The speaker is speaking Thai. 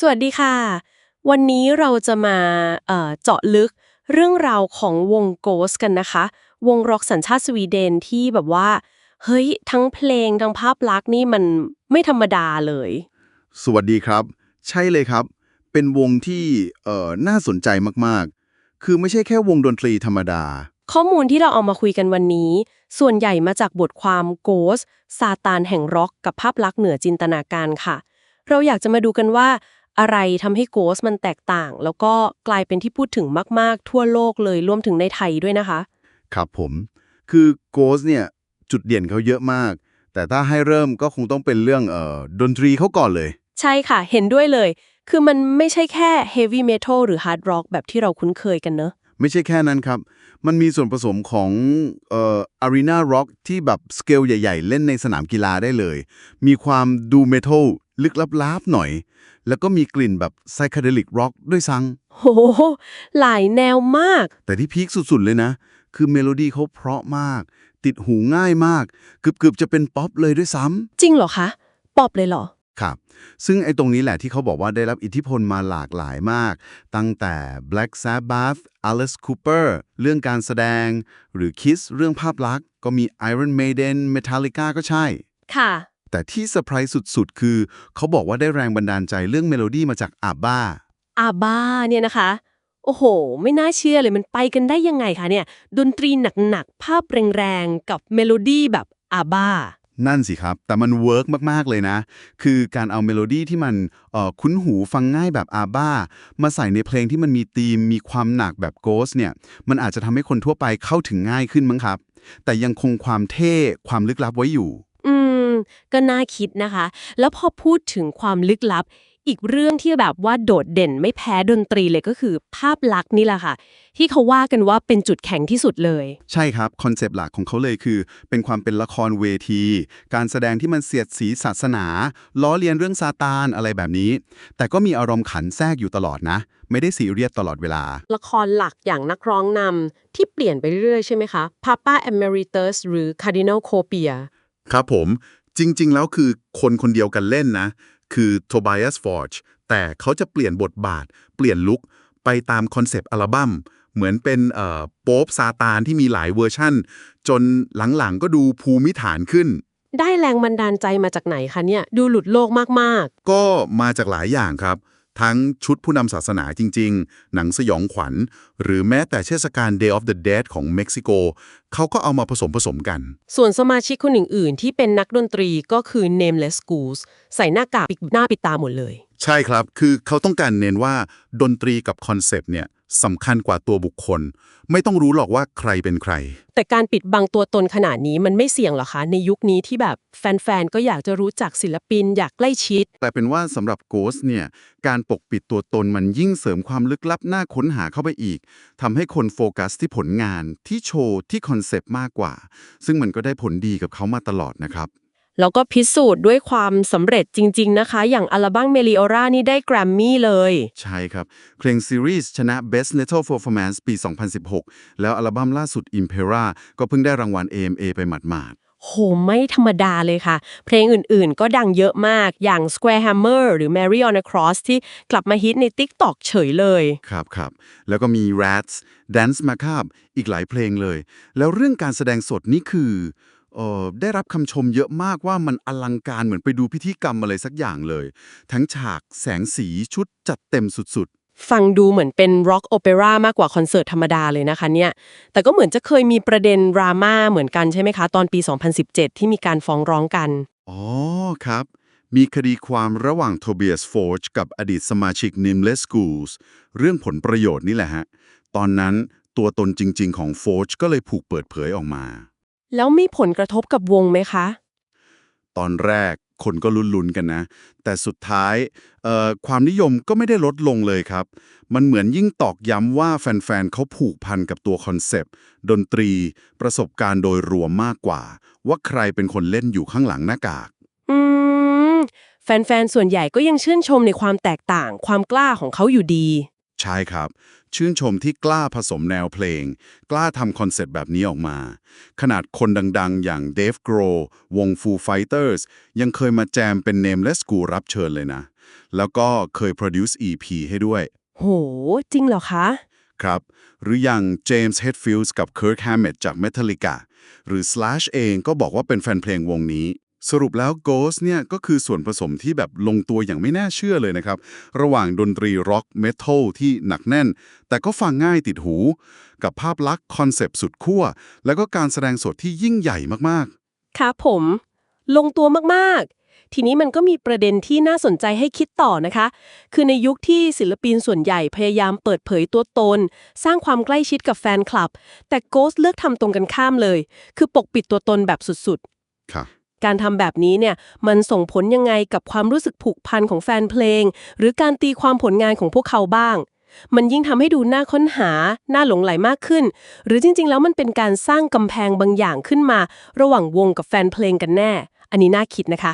สวัสดีค่ะ วันนี้เราจะมาเอ่อเจาะลึกเรื่องราวของวงโกสกันนะคะ วงร็อกสัญชาติสวีเดนที่แบบว่า เฮ้ย ทั้งเพลง ทั้งภาพลักษณ์นี่มันไม่ธรรมดาเลย สวัสดีครับ ใช่เลยครับ เป็นวงที่เอ่อน่าสนใจมากๆ คือไม่ใช่แค่วงดนตรีธรรมดา ข้อมูลที่เราเอามาคุยกันวันนี้ ส่วนใหญ่มาจากบทความโกสซาตานแห่งร็อกกับภาพลักษณ์เหนือจินตนาการค่ะ เราอยากจะมาดูกันว่า อะไรทำให้โกสมันแตกต่าง แล้วก็กลายเป็นที่พูดถึงมาก ๆ ทั่วโลกเลยรวมถึงในไทยด้วยนะคะ ครับผม คือโกสเนี่ยจุดเด่นเขาเยอะมาก แต่ถ้าให้เริ่มก็คงต้องเป็นเรื่องเอ่อดนตรีเขาก่อนเลย ใช่ค่ะ เห็นด้วยเลย คือมันไม่ใช่แค่ heavy metal หรือ hard rock แบบที่เราคุ้นเคยกันเนอะไม่ใช่แค่นั้นครับ มันมีส่วนผสมของเอ่ออารีนาร็อกที่แบบสเกลใหญ่ ๆ เล่นในสนามกีฬาได้เลย มีความดูเมทัล ลึกลับๆหน่อย แล้วก็มีกลิ่นแบบไซค e เดลิกร็อกด้วยซัง โห หลายแนวมาก แต่ที่พีคสุดๆเลยนะ คือเมโลดี้เขาเพราะมาก ติดหูง่ายมาก เกือบๆจะเป็นป๊อปเลยด้วยซ้จริงเหรอคะ ปอบเลยเหรอำครับ ซึ่งไอ้ตรงนี้แหละที่เขาบอกว่าได้รับอิทธิพลมาหลากหลายมาก ตั้งแต่ Black Sabbath Alice Cooper เรื่องการแสดง หรือ Kiss เรื่องภาพลักษณ์ ก็มี Iron Maiden Metallica ก็ใช่ ค่ะ แต่ที่เซอร์ไพรส์สุดๆ คือ เขาบอกว่าได้แรงบันดาลใจเรื่องเมโลดี้มาจากอาบ้า อาบ้าเนี่ยนะคะ โอ้โห ไม่น่าเชื่อเลยมันไปกันได้ยังไงคะเนี่ย ดนตรีหนักๆ ภาพแรงๆ กับเมโลดี้แบบอาบ้า นั่นสิครับ แต่มันเวิร์กมากๆ เลยนะ คือการเอาเมโลดี้ที่มันเอ่อคุ้นหูฟังง่ายแบบอาบ้า มาใส่ในเพลงที่มันมีธีม มีความหนักแบบโกสเนี่ย มันอาจจะทำให้คนทั่วไปเข้าถึงง่ายขึ้นมั้งครับ แต่ยังคงความเท่ ความลึกลับไว้อยู่อืม ก็น่าคิดนะคะ แล้วพอพูดถึงความลึกลับ อีกเรื่องที่แบบว่าโดดเด่นไม่แพ้ดนตรีเลยก็คือภาพลักษณ์นี่แหละค่ะ ที่เขาว่ากันว่าเป็นจุดแข็งที่สุดเลย ใช่ครับ คอนเซปต์หลักของเขาเลยคือ เป็นความเป็นละครเวที การแสดงที่มันเสียดสีศาสนา ล้อเลียนเรื่องซาตานอะไรแบบนี้ แต่ก็มีอารมณ์ขันแทรกอยู่ตลอดนะ ไม่ได้ซีเรียสตลอดเวลา ละครหลักอย่างนักร้องนำที่เปลี่ยนไปเรื่อยๆใช่ไหมคะ Papa Emeritus หรือ Cardinal Copia ครับผม จริง ๆ แล้วคือคนคนเดียวกันเล่นนะ คือโทบ i ย s สฟอร์จแต่เขาจะเปลี่ยนบทบาท เปลี่ยนลุคไปตามคอนเซปต์อัลบั้มเหมือนเป็นเอ่อโป๊ปซาตานที่มีหลายเวอร์ชั่น จนหลังๆ ก็ดูภูมิฐานขึ้น ได้แรงบันดาลใจมาจากไหนคะเนี่ย ดูหลุดโลกมากก็มาจากหลายอย่างครับ ทั้งชุดผู้นำศาสนาจริง ๆ หนังสยองขวัญหรือแม้แต่เทศกาล Day of the Dead ของเม็กซิโกเขาก็เอามาผสมผสมกันๆส่วนสมาชิกคนอื่น ๆ ที่เป็นนักดนตรีก็คือ Nameless Schools ใส่หน้ากากปิดหน้าปิดตาหมดเลย ใช่ครับ คือเขาต้องการเน้นว่าดนตรีกับคอนเซปต์เนี่ยสำคัญกว่าตัวบุคคล ไม่ต้องรู้หรอกว่าใครเป็นใคร แต่การปิดบังตัวตนขนาดนี้มันไม่เสี่ยงเหรอคะ ในยุคนี้ที่แบบแฟน ๆ ก็อยากจะรู้จักศิลปิน อยากใกล้ชิด แต่เป็นว่าสำหรับโกสเนี่ย การปกปิดตัวตนมันยิ่งเสริมความลึกลับน่าค้นหาเข้าไปอีกทำให้คนโฟกัสที่ผลงานที่โชว์ที่คอนเซปต์มากกว่า ซึ่งมันก็ได้ผลดีกับเขามาตลอดนะครับ แล้วก็พิสูจน์ด้วยความสำเร็จจริง ๆ นะคะ อย่างอัลบั้มเมลิโอรานี่ได้แกรมมี่เลย ใช่ครับ เพลงซีรีส์ชนะ Best Metal Performance ปี 2016 แล้วอัลบั้มล่าสุด Impera ก็เพิ่งได้รางวัล AMA ไปหมาด โหไม่ธรรมดาเลยค่ะ เพลงอื่นๆ ก็ดังเยอะมากอย่าง Square Hammer หรือ Mary on a Cross ที่กลับมาฮิตใน TikTok เฉยเลย ครับครับ แล้วก็มี Rats Dance Macabre อีกหลายเพลงเลย แล้วเรื่องการแสดงสดนี่คือออได้รับคำชมเยอะมากว่ามันอลังการเหมือนไปดูพิธีกรรมอะไรสักอย่างเลย ทั้งฉากแสงสีชุดจัดเต็มสุด ฟังดูเหมือนเป็น Rock Opera มากกว่าคอนเสิร์ตธรรมดาเลยนะคะเนี่ย แต่ก็เหมือนจะเคยมีประเด็นดราม่าเหมือนกันใช่ไหมคะ ตอนปี 2017 ที่มีการฟ้องร้องกันๆอ๋อครับ มีคดีความระหว่างโทเบียสฟอร์จกับอดีตสมาชิก Nameless Schools เรื่องผลประโยชน์นี่แหละฮะ ตอนนั้นตัวตนจริง ๆ ของฟอร์จก็เลยถูกเปิดเผยออกมา แล้วมีผลกระทบกับวงไหมคะ ตอนแรก คนก็ลุ้นๆกันนะ แต่สุดท้ายเอ่อความนิยมก็ไม่ได้ลดลงเลยครับ มันเหมือนยิ่งตอกย้ำว่าแฟนๆเขาผูกพันกับตัวคอนเซปต์ ดนตรี ประสบการณ์โดยรวมมากกว่า ว่าใครเป็นคนเล่นอยู่ข้างหลังหน้ากาก อืม แฟนๆ ส่วนใหญ่ก็ยังชื่นชมในความแตกต่าง ความกล้าของเขาอยู่ดี ใช่ครับ ชื่นชมที่กล้าผสมแนวเพลง กล้าทำคอนเซ็ปต์แบบนี้ออกมา ขนาดคนดังๆ อย่างเดฟโกรวง Foo Fighters ยังเคยมาแจมเป็น Nameless School รับเชิญเลยนะ แล้วก็เคย produce EP ให้ด้วย โห จริงเหรอคะ ครับ หรืออย่าง James Hetfield กับ Kirk Hammett จาก Metallica หรือ Slash เองก็บอกว่าเป็นแฟนเพลงวงนี้ สรุปแล้ว Ghost เนี่ยก็คือส่วนผสมที่แบบลงตัวอย่างไม่น่าเชื่อเลยนะครับ ระหว่างดนตรีร็อกเมทัลที่หนักแน่น แต่ก็ฟังง่ายติดหู กับภาพลักษณ์คอนเซปต์สุดขั้ว แล้วก็การแสดงสดที่ยิ่งใหญ่มากครับผม ลงตัวมากๆ ทีนี้มันก็มีประเด็นที่น่าสนใจให้คิดต่อนะคะ คือในยุคที่ศิลปินส่วนใหญ่พยายามเปิดเผยตัวตน สร้างความใกล้ชิดกับแฟนคลับ แต่โกสเลือกทำตรงกันข้ามเลย คือปกปิดตัวตนแบบสุดๆค่ะๆ การทำแบบนี้เนี่ยมันส่งผลยังไงกับความรู้สึกผูกพันของแฟนเพลง หรือการตีความผลงานของพวกเขาบ้าง มันยิ่งทำให้ดูน่าค้นหา น่าหลงไหลมากขึ้น หรือจริง ๆ แล้วมันเป็นการสร้างกำแพงบางอย่างขึ้นมา ระหว่างวงกับแฟนเพลงกันแน่ อันนี้น่าคิดนะคะ